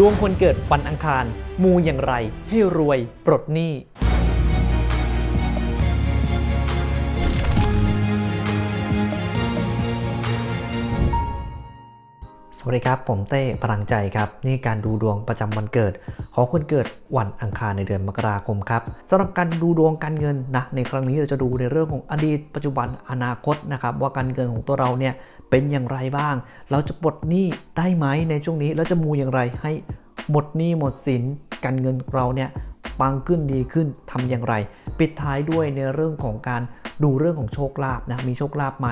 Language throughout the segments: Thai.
ดวงคนเกิดวันอังคาร มูอย่างไรให้รวยปลดหนี้ สวัสดีครับ ผมเต้พลังใจครับ นี่การดูดวงประจำวันเกิด ของคนเกิดวันอังคารในเดือนมกราคมครับสำหรับการดูดวงการเงินนะในครั้งนี้เราจะดูในเรื่องของอดีตปัจจุบันอนาคตนะครับว่าการเงินของตัวเราเนี่ย เป็นอย่างไรบ้าง เราจะปลดหนี้ได้ไหมในช่วงนี้ แล้วจะมูอย่างไรให้หมดหนี้หมดสินการเงินเราเนี่ยปังขึ้นดีขึ้นทำอย่างไร ปิดท้ายด้วยในเรื่องของการดูเรื่องของโชคลาภนะมีโชคลาภไหม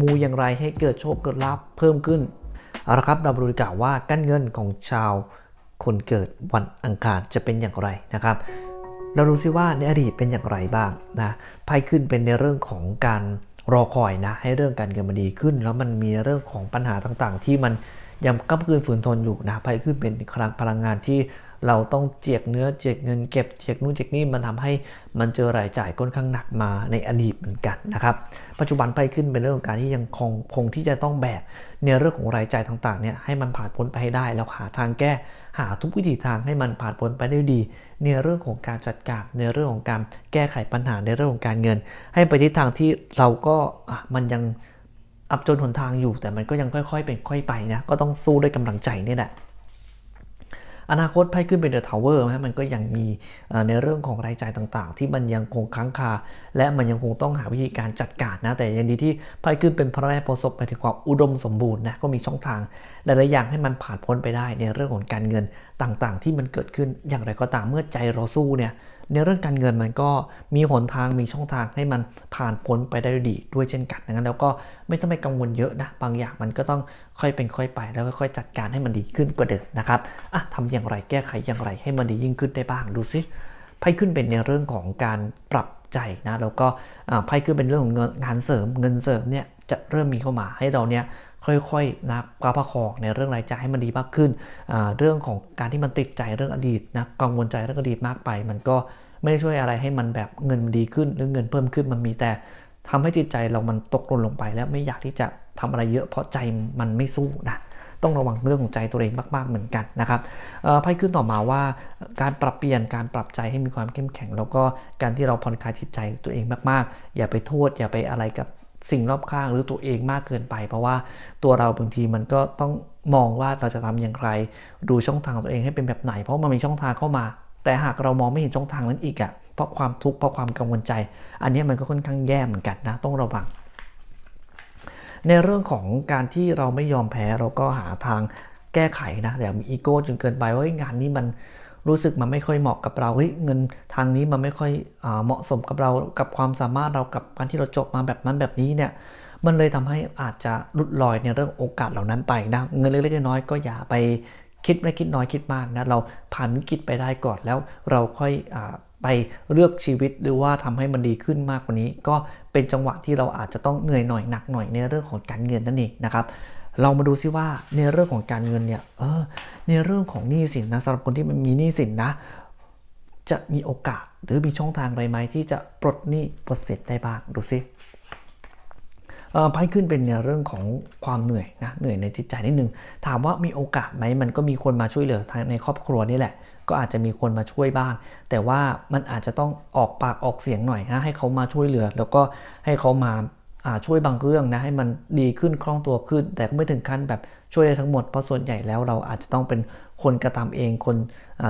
มูอย่างไรให้เกิดโชคเกิดลาภเพิ่มขึ้นเอาละครับเรามาดูดีกว่าว่าการเงินของชาวคนเกิดวันอังคารจะเป็นอย่างไรนะครับ เราดูซิว่าในอดีตเป็นอย่างไรบ้างนะไพ่ขึ้นเป็นในเรื่องของการ รอคอยนะ ให้เรื่องการเงินมันดีขึ้น แล้วมันมีเรื่องของปัญหาต่างๆ ที่มันยังก้ำกืนฝืนทนอยู่นะไพ่ขึ้นเป็นพลังพลังงานที่เราต้องเจียกเนื้อเจียกเงินเก็บเจียกนู่นเจียกนี่มันทำให้มันเจอรายจ่ายค่อนข้างหนักมาในอดีตเหมือนกันนะครับ ปัจจุบันไพ่ขึ้นเป็นเรื่องของการที่ยังคงคงที่จะต้องแบกในเรื่องของรายจ่ายต่างๆเนี่ยให้มันผ่านพ้นไปให้ได้แล้วหาทางแก้หาทุกวิถีทางให้มันผ่านพ้นไปได้ดี ในเรื่องของการจัดการในเรื่องของการแก้ไขปัญหาในเรื่องของการเงิน ให้ไปทิศทางที่เราก็มันยังอับจนหนทางอยู่แต่มันก็ยังค่อย ๆ เป็นค่อยไปนะก็ต้องสู้ด้วยกำลังใจนี่แหละ อนาคตไพ่ขึ้นเป็นเดอะทาวเวอร์มันก็ยังมีในเรื่องของรายจ่ายต่างๆ ที่มันยังคงค้างคา และมันยังคงต้องหาวิธีการจัดการนะ แต่ยังดีที่ไพ่ขึ้นเป็นพระแม่โพธิ์ศพไปถึงความอุดมสมบูรณ์นะก็มีช่องทางหลายๆอย่างให้มันผ่านพ้นไปได้ในเรื่องของการเงินต่างๆ ที่มันเกิดขึ้นอย่างไรก็ตามเมื่อใจเราสู้เนี่ย ในเรื่องการเงินมันก็มีหนทางมีช่องทางให้มันผ่านพ้นไปได้ดีด้วยเช่นกันดังนั้นแล้วก็ไม่ต้องไปกังวลเยอะนะบางอย่างมันก็ต้องค่อยเป็นค่อยไป แล้วก็ค่อยจัดการให้มันดีขึ้นกว่าเดิมนะครับอะทำอย่างไรแก้ไขอย่างไรให้มันดียิ่งขึ้นได้บ้างดูซิไพ่ขึ้นเป็นในเรื่องของการปรับใจนะแล้วก็อ่าไพ่ขึ้นเป็นเรื่องของเงินงานเสริมเงินเสริมเนี่ยจะเริ่มมีเข้ามาให้เราเนี่ย ค่อยๆนะประประคองในเรื่องรายจ่ายให้มันดีมากขึ้น เรื่องของการที่มันติดใจเรื่องอดีตนะกังวลใจเรื่องอดีตมากไป มันก็ไม่ได้ช่วยอะไรให้มันแบบเงินมันดีขึ้นหรือเงินเพิ่มขึ้นมันมีแต่ทำให้จิตใจเรามันตกหล่นลงไป แล้วไม่อยากที่จะทำอะไรเยอะเพราะใจมันไม่สู้นะต้องระวังเรื่องของใจตัวเองมาก ๆ เหมือนกันนะครับไพ่ขึ้นต่อมาว่าการปรับเปลี่ยนการปรับใจให้มีความเข้มแข็ง แล้วก็การที่เราผ่อนคลายจิตใจตัวเองมาก ๆ อย่าไปโทษ อย่าไปอะไรกับ สิ่งรอบข้างหรือตัวเองมากเกินไป เพราะว่าตัวเราบางทีมันก็ต้องมองว่าเราจะทำอย่างไร ดูช่องทางตัวเองให้เป็นแบบไหน เพราะมันมีช่องทางเข้ามา แต่หากเรามองไม่เห็นช่องทางนั้นอีกอะ่ะเพราะความทุกข์เพราะความกังวลใจ อันนี้มันก็ค่อนข้างแย่เหมือนกันนะต้องระวัง ในเรื่องของการที่เราไม่ยอมแพ้เราก็หาทางแก้ไขนะแต่ามีอีโก้จนเกินไปว่างานนี้มัน รู้สึกมันไม่ค่อยเหมาะกับเราเฮ้ยเงินทางนี้มันไม่ค่อยเหมาะสมกับเรากับความสามารถเรากับการที่เราจบมาแบบนั้นแบบนี้เนี่ยมันเลยทำให้อาจจะลุดลอยในเรื่องโอกาสเหล่านั้นไปนะเงินเล็กๆน้อยๆก็อย่าไปคิดไม่คิดน้อยคิดมากนะเราผ่านวิกฤตไปได้ก่อนแล้วเราค่อยอไปเลือกชีวิตหรือว่าทำให้มันดีขึ้นมากกว่านี้ ก็เป็นจังหวะที่เราอาจจะต้องเหนื่อยหน่อยหนักหน่อยในเรื่องของการเงินนั่นเองนะครับ เรามาดูซิว่าในเรื่องของการเงินเนี่ยเออในเรื่องของหนี้สินนะสำหรับคนที่มันมีหนี้สินนะ จะมีโอกาสหรือมีช่องทางอะไรไหมที่จะปลดหนี้ปลดสินได้บ้างดูซิไพ่ขึ้นเป็นในเรื่องของความเหนื่อยนะเหนื่อยในจิตใจนิดนึงถามว่ามีโอกาสไหมมันก็มีคนมาช่วยเหลือทางในครอบครัวนี่แหละ ก็อาจจะมีคนมาช่วยบ้าง แต่ว่ามันอาจจะต้องออกปากออกเสียงหน่อยนะให้เขามาช่วยเหลือ แล้วก็ให้เขามา ช่วยบางเรื่องนะให้มันดีขึ้นคล่องตัวขึ้น แต่ก็ไม่ถึงขั้นแบบช่วยได้ทั้งหมดเพราะส่วนใหญ่แล้วเราอาจจะต้องเป็นคนกระทำเองคน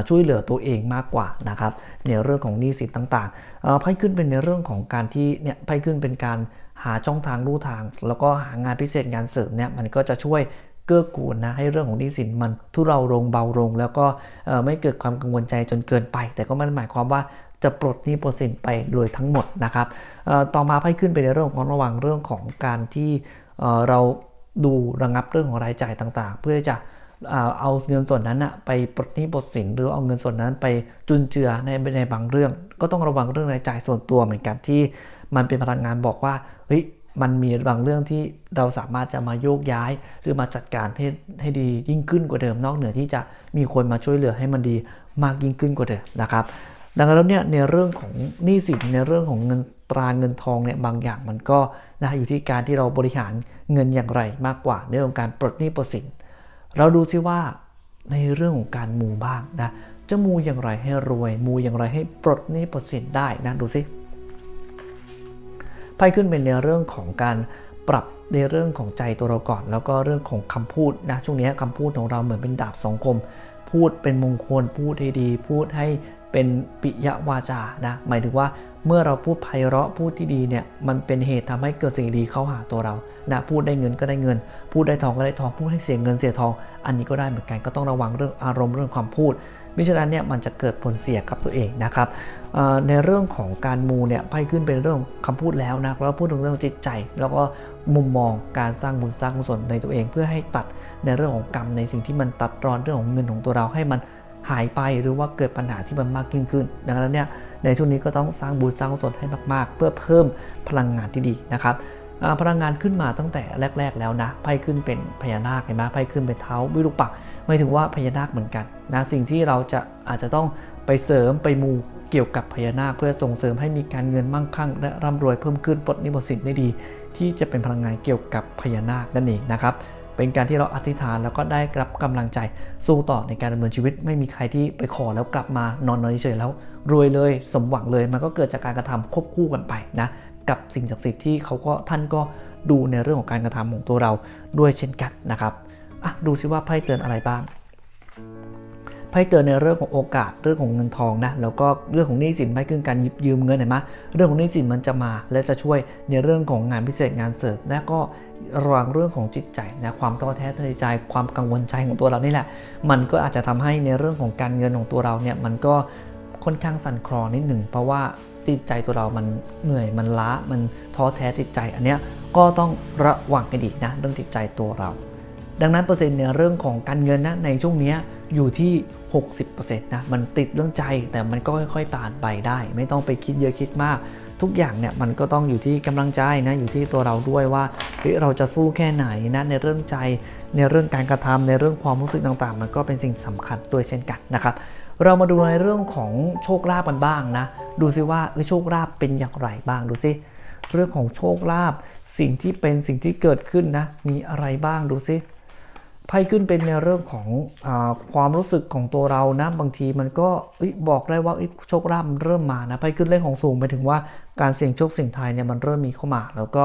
ช่วยเหลือตัวเองมากกว่านะครับในเรื่องของหนี้สินต่างๆเอ่อไพ่ขึ้นเป็นในเรื่องของการที่เนี่ยไพ่ขึ้นเป็นการหาช่องทางลู่ทาง แล้วก็หางานพิเศษงานเสริมเนี่ยมันก็จะช่วยเกื้อกูลนะให้เรื่องของหนี้สินมันทุเราลงเบาลง แล้วก็ไม่เกิดความกังวลใจจนเกินไป แต่ก็ไม่หมายความว่า จะปลดหนี้ปลดสินไปโดยทั้งหมดนะครับต่อมาไพ่ขึ้นไปในเรื่องของระวังเรื่องของการที่เราดูระงับเรื่องของรายจ่ายต่างๆ เพื่อจะเอาเงินส่วนนั้นอะไปปลดหนี้ปลดสินหรือเอาเงินส่วนนั้นไปจุนเจือในในบางเรื่อง ก็ต้องระวังเรื่องรายจ่ายส่วนตัวเหมือนกันที่มันเป็นพลังงานบอกว่าเฮ้ยมันมีบางเรื่องที่เราสามารถจะมาโยกย้าย หรือมาจัดการให้ให้ดียิ่งขึ้นกว่าเดิมนอกเหนือที่จะมีคนมาช่วยเหลือให้มันดีมากยิ่งขึ้นกว่าเดิมนะครับ ดังนั้นแล้วเนี่ยในเรื่องของหนี้สินในเรื่องของเงินตราเงินทองเนี่ยบางอย่างมันก็นะอยู่ที่การที่เราบริหารเงินอย่างไรมากกว่าในเรื่องของการปลดหนี้ปลดสิน เราดูซิว่าในเรื่องของการมูบ้างนะจะมูอย่างไรให้รวย มูอย่างไรให้ปลดหนี้ปลดสินได้นะดูสิไพ่ขึ้นเป็นในเรื่องของการปรับในเรื่องของใจตัวเราก่อน แล้วก็เรื่องของคำพูดนะช่วงนี้คำพูดของเราเหมือนเป็นดาบสองคม พูดเป็นมงคลพูดให้ดี พูดให้ เป็นปิยวาจานะหมายถึงว่าเมื่อเราพูดไพเราะพูดที่ดีเนี่ยมันเป็นเหตุทำให้เกิดสิ่งดีเข้าหาตัวเรานะพูดได้เงินก็ได้เงิน พูดได้ทองก็ได้ทองพูดให้เสียเงินเสียทอง อันนี้ก็ได้เหมือนกันก็ต้องระวังเรื่องอารมณ์เรื่องความพูดมิฉะนั้นเนี่ยมันจะเกิดผลเสียกับตัวเองนะครับในเรื่องของการมูเนี่ยไพ่ขึ้นเป็นเรื่องคำพูดแล้วนะแล้วพูดถึงเรื่องจิตใจ แล้วก็มุมมองการสร้างบุญสร้างกุศลในตัวเองเพื่อให้ตัดในเรื่องของกรรมในสิ่งที่มันตัดรอนเรื่องของเงินของตัวเราให้มัน หายไปหรือว่าเกิดปัญหาที่มันมากยิ่งขึ้น ดังนั้นเนี่ยในช่วงนี้ก็ต้องสร้างบุญสร้างกุศลให้มาก ๆ เพื่อเพิ่มพลังงานที่ดีนะครับพลังงานขึ้นมาตั้งแต่แรก ๆ แล้วนะไพ่ขึ้นเป็นพญานาคเห็นไหมไพ่ขึ้นเป็นเท้าวิรุปักษ์หมายถึงว่าพญานาคเหมือนกันนะสิ่งที่เราจะอาจจะต้องไปเสริมไปมูเกี่ยวกับพญานาคเพื่อส่งเสริมให้มีการเงินมั่งคั่ง และร่ำรวยเพิ่มขึ้นปลดนี้หมดสินได้ดี ที่จะเป็นพลังงานเกี่ยวกับพญานาคนั่นเองนะครับ เป็นการที่เราอธิษฐานแล้วก็ได้รับกำลังใจสู้ต่อในการดำเนินชีวิต ไม่มีใครที่ไปขอแล้วกลับมานอนนอนเฉยแล้ว รวยเลยสมหวังเลยมันก็เกิดจากการกระทำควบคู่กันไปนะกับสิ่งศักดิ์สิทธิ์ที่เขาก็ท่านก็ดูในเรื่องของการกระทำของตัวเราด้วยเช่นกันนะครับอะดูซิว่าไพ่เตือนอะไรบ้างไพ่เตือนในเรื่องของโอกาสเรื่องของเงินทองนะแล้วก็เรื่องของหนี้สินไพ่ขึ้นการยิบยืมเงินเห็นไหมเรื่องของหนี้สินมันจะมา และจะช่วยในเรื่องของงานพิเศษงานเสริมและก็ ระวังเรื่องของจิตใจนะความท้อแท้ในใจความกังวลใจของตัวเรานี่แหละ มันก็อาจจะทำให้ในเรื่องของการเงินของตัวเราเนี่ยมันก็ค่อนข้างสั่นคลอนนิดหนึ่งเพราะว่าจิตใจตัวเรามันเหนื่อยมันล้ามันท้อแท้จิตใจ อันเนี้ยก็ต้องระวังกันอีกนะเรื่องจิตใจตัวเรา ดังนั้นเปอร์เซ็นต์ในเรื่องของการเงินนะในช่วงนี้อยู่ที่ 60%นะมันติดเรื่องใจแต่มันก็ค่อยๆผ่านไปได้ ไม่ต้องไปคิดเยอะคิดมาก ทุกอย่างเนี่ยมันก็ต้องอยู่ที่กำลังใจนะอยู่ที่ตัวเราด้วยว่าเฮ้ยเราจะสู้แค่ไหนนะในเรื่องใจในเรื่องการกระทำในเรื่องความรู้สึกต่างๆ มันก็เป็นสิ่งสำคัญด้วยเช่นกันนะครับเรามาดูในเรื่องของโชคลาภกันบ้างนะ ดูซิว่าโชคลาภเป็นอย่างไรบ้างดูซิเรื่องของโชคลาภสิ่งที่เป็นสิ่งที่เกิดขึ้นนะมีอะไรบ้างดูซิ ไพ่ขึ้นเป็นในเรื่องของอความรู้สึกของตัวเรานะบางทีมันก็บอกได้ว่าโชคลาภมันเริ่มมานะไพ่ขึ้นเลขของสูงไปถึงว่าการเสี่ยงโชคเสี่ยงทายเนี่ยมันเริ่มมีเข้ามา แล้วก็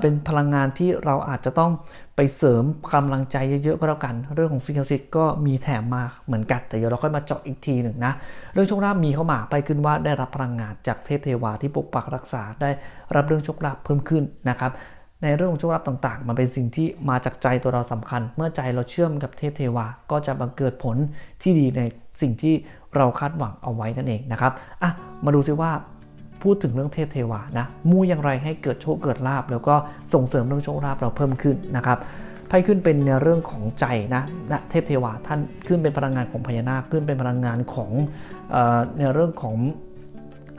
เป็นพลังงานที่เราอาจจะต้องไปเสริมกำลังใจเยอะๆก็แล้วกันเรื่องของสิ่งศักดิ์สิทธิ์ก็มีแถมมาเหมือนกัน แต่เดี๋ยวเราค่อยมาเจาะอีกทีหนึ่งนะเรื่องโชคลาภมีเข้ามาไปขึ้นว่าได้รับพลังงานจากเทพเทวาที่ปกปักรักษาได้รับเรื่องโชคลาภเพิ่มขึ้นนะครับ ในเรื่องของโชคลาภต่างๆ มันเป็นสิ่งที่มาจากใจตัวเราสำคัญ เมื่อใจเราเชื่อมกับเทพเทวา ก็จะบังเกิดผลที่ดีในสิ่งที่เราคาดหวังเอาไว้นั่นเองนะครับอะมาดูซิว่าพูดถึงเรื่องเทพเทวานะมูอย่างไรให้เกิดโชคเกิดลาบแล้วก็ส่งเสริมเรื่องโชคลาภเราเพิ่มขึ้นนะครับไพ่ขึ้นเป็นในเรื่องของใจนะนะเทพเทวาท่านขึ้นเป็นพลังงานของพญานาคขึ้นเป็นพลังงานของในเรื่องของ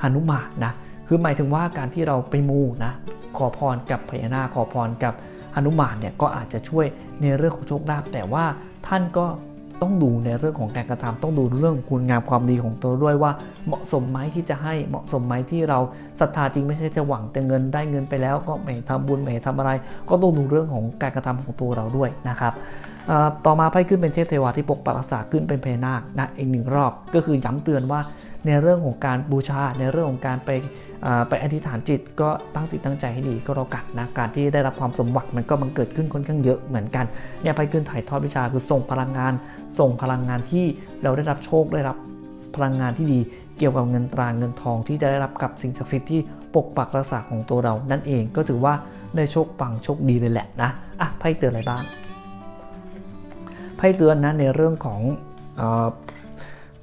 หนุมานนะคือหมายถึงว่าการที่เราไปมูนะ ขอพรกับพญานาคขอพรกับหนุมานเนี่ยก็อาจจะช่วยในเรื่องของโชคลาภแต่ว่าท่านก็ต้องดูในเรื่องของการกระทำต้องดูเรื่องคุณงามความดีของตัวด้วยว่าเหมาะสมไหมที่จะให้เหมาะสมไหมที่เราศรัทธาจริงไม่ใช่จะหวังแต่เงินได้เงินไปแล้ว ก็ไม่ทำบุญไม่ทำอะไร ก็ต้องดูเรื่องของการกระทำของตัวเราด้วยนะครับต่อมาไพ่ขึ้นเป็นเทพเทวาที่ปกปักรักษาขึ้นเป็นเพนาคนะอีกหนึ่งรอบ ก็คือย้ำเตือนว่า ในเรื่องของการบูชา ในเรื่องของการไปไปอธิษฐานจิตก็ตั้งจิตตั้งใจให้ดีก็เรากัดนะการที่ได้รับความสมหวังมันก็มันเกิดขึ้นค่อนข้างเยอะเหมือนกันเนี่ยไพ่ขึ้นถ่ายทอดวิชาคือส่งพลังงาน ส่งพลังงานที่เราได้รับโชคได้รับพลังงานที่ดีเกี่ยวกับเงินตราเงินทองที่จะได้รับกับสิ่งศักดิ์สิทธิ์ที่ปกปักรักษาของตัวเรา นั่นเองก็ถือว่าได้โชคปังโชคดีเลยแหละนะอะไพ่เตือนอะไรบ้างไพ่เตือนนะในเรื่องของ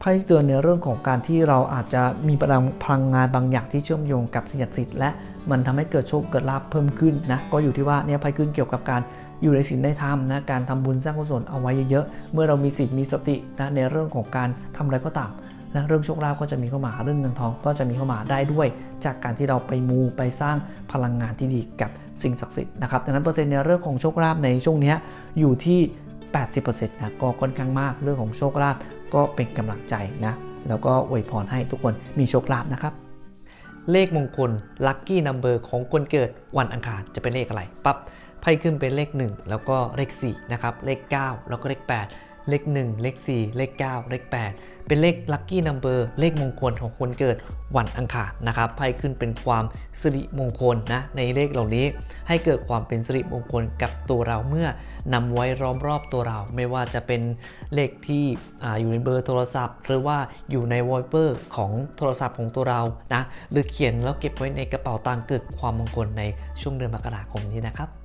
ไพ่เตือนในเรื่องของการที่เราอาจจะมีพลังพลังงานบางอย่างที่เชื่อมโยงกับสิ่งศักดิ์สิทธิ์และมันทำให้เกิดโชคเกิดลาภเพิ่มขึ้นนะก็อยู่ที่ว่าเนี่ยไพ่ขึ้นเกี่ยวกับการอยู่ในศีลในธรรมนะการทำบุญสร้างกุศลเอาไว้เยอะๆเมื่อเรามีศีลมีสตินะในเรื่องของการทำอะไรก็ตามนะเรื่องโชคลาภก็จะมีเข้ามาเรื่องเงินทองก็จะมีเข้ามาได้ด้วย จากการที่เราไปมูไปสร้างพลังงานที่ดีกับสิ่งศักดิ์สิทธิ์นะครับดังนั้นเปอร์เซ็นต์ในเรื่องของโชคลาภในช่วงนี้อยู่ที่ 80%นะก็ค่อนข้างมากเรื่องของโชคลาภ ก็เป็นกำลังใจนะ แล้วก็อวยพรให้ทุกคนมีโชคลาภนะครับ เลขมงคลลัคกี้นัมเบอร์ของคนเกิดวันอังคารจะเป็นเลขอะไรปั๊บไพ่ขึ้นเป็นเลข 1 แล้วก็เลข4นะครับเลข 9 แล้วก็เลข 8 เลข 1 เลข 4 เลข 9 เลข 8 เป็นเลขลัคกี้นัมเบอร์เลขมงคลของคนเกิดวันอังคารนะครับไพ่ขึ้นเป็นความสิริมงคลนะในเลขเหล่านี้ ให้เกิดความเป็นสิริมงคลกับตัวเราเมื่อนำไว้ล้อมรอบตัวเรา ไม่ว่าจะเป็นเลขที่ออยู่ในเบอร์โทรศัพท์ หรือว่าอยู่ในวอลเปอร์ของโทรศัพท์ของตัวเรานะหรือเขียนแล้วเก็บไว้ในกระเป๋าตังค์เกิดความมงคลในช่วงเดือนมกราคมนี้นะครับ